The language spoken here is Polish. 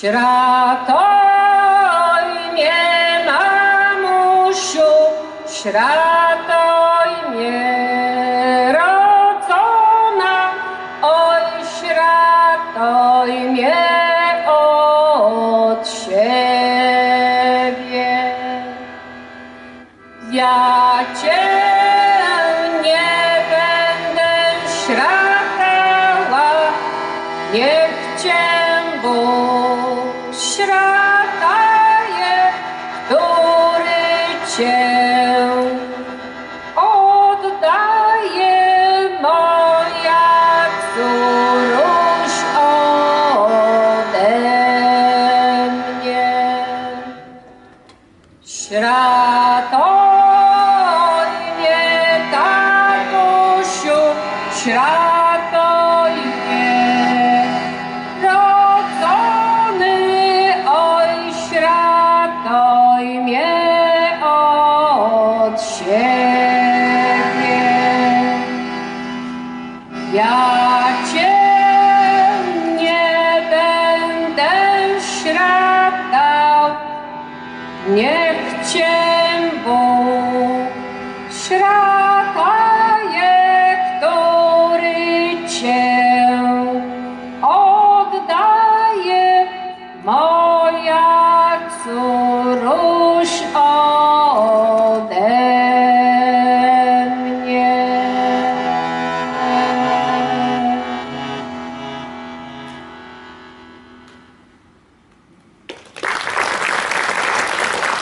Śratuj mnie, mamusiu, śratuj mnie, rodzona, oj, śratuj mnie od siebie. Ja cię nie będę śratała, niech cię Bóg który cię oddaje moja córuś ode mnie. Śratuj mnie, tatusiu, śratuj od siebie. Ja Cię nie będę śradał, niech Cię Bóg śradaje, który Cię oddaje, moja córuś.